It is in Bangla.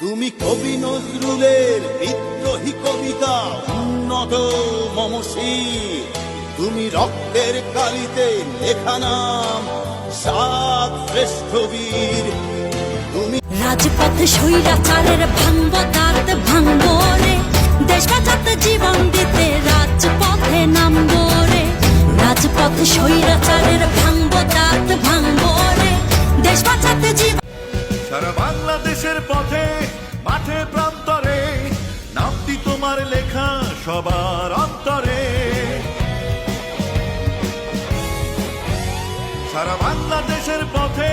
তুমি কবি নজরুলের বিদ্রোহী কবিতা, উন্নত মমশীর তুমি রক্তের কালিতে লেখা নাম, সাত শ্রেষ্ঠ বীর। তুমি রাজপথ স্বৈরাচারের ভাঙব দাঁত ভাঙব রে দেশ জীবন দিতে রাজপথে নামব রে রাজপথ বাংলাদেশের পথে মাঠে প্রান্তরে নামটি তোমার লেখা সবার অন্তরে। সারা বাংলাদেশের পথে